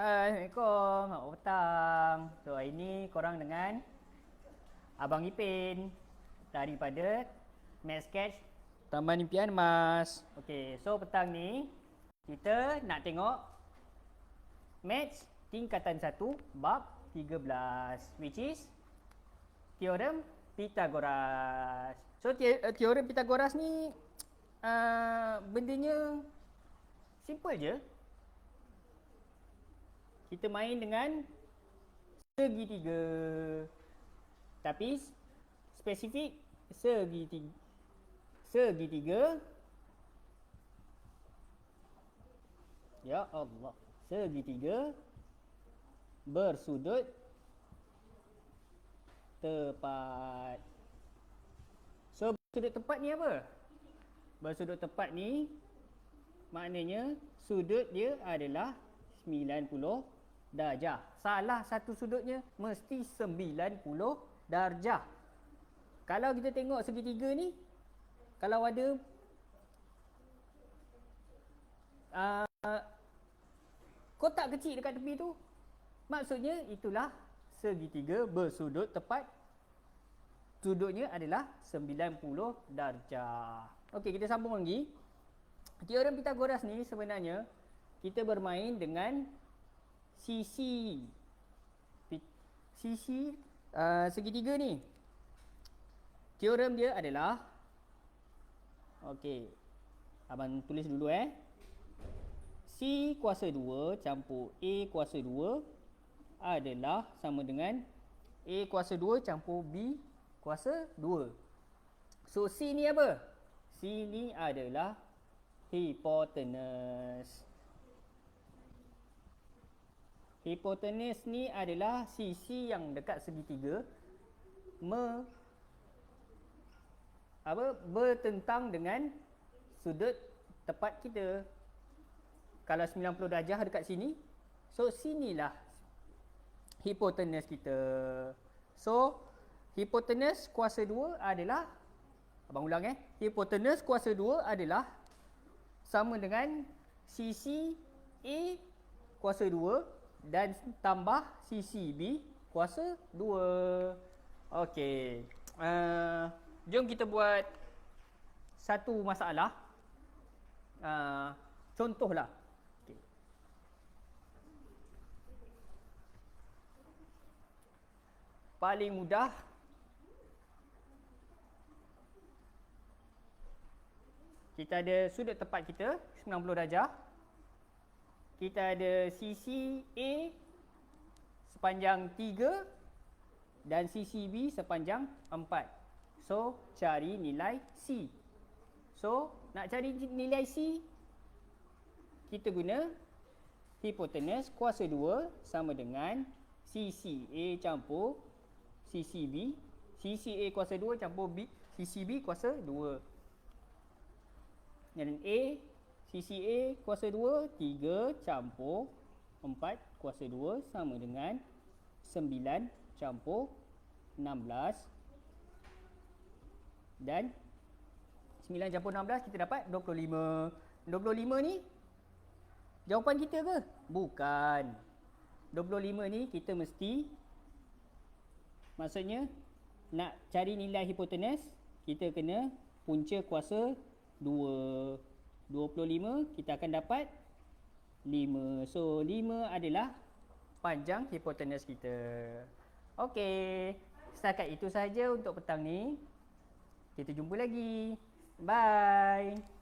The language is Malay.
Assalamualaikum. Selamat petang. So hari ni korang dengan Abang Ipin daripada Math Sketch Taman Impian Mas. Okey, so petang ni kita nak tengok Maths tingkatan 1 bab 13 which is teorem Pythagoras. So te- uh, teorem Pythagoras ni uh, bendanya simple je. Kita main dengan segitiga. Tapi spesifik segitiga. Segitiga. Ya Allah. Segitiga bersudut tepat. So bersudut tepat ni apa? Bersudut tepat ni maknanya sudut dia adalah 90 darjah. Salah satu sudutnya mesti 90 darjah. Kalau kita tengok segitiga ni kalau ada uh, kotak kecil dekat tepi tu maksudnya itulah segitiga bersudut tepat sudutnya adalah 90 darjah. Okey, kita sambung lagi. Teorem Pythagoras ni sebenarnya kita bermain dengan sisi sisi uh, segitiga ni. Teorem dia adalah Okey. Abang tulis dulu eh. C kuasa 2 campur A kuasa 2 adalah sama dengan A kuasa 2 campur B kuasa 2. So C ni apa? C ni adalah hipotenus. Hipotenus ni adalah sisi yang dekat segitiga me apa bertentang dengan sudut tepat kita. Kalau 90 darjah dekat sini, so sinilah hipotenus kita. So hipotenus kuasa 2 adalah abang ulang eh. Hipotenus kuasa 2 adalah sama dengan sisi A kuasa 2 dan tambah sisi B kuasa 2. Okey. Uh, jom kita buat satu masalah. Uh, contohlah. Okey. Paling mudah Kita ada sudut tepat kita 90 darjah. Kita ada sisi A sepanjang 3 dan sisi B sepanjang 4. So, cari nilai C. So, nak cari nilai C kita guna hipotenus kuasa 2 sama dengan sisi A campur sisi B. Sisi A kuasa 2 campur B sisi B kuasa 2. Dan A, sisi A kuasa 2, 3 campur 4 kuasa 2 sama dengan 9 campur 16. Dan 9 campur 16 kita dapat 25. 25 ni jawapan kita ke? Bukan. 25 ni kita mesti maksudnya nak cari nilai hipotenus kita kena punca kuasa 2 25 kita akan dapat 5 so 5 adalah panjang hipotenus kita. Okey, setakat itu saja untuk petang ni. Kita jumpa lagi. Bye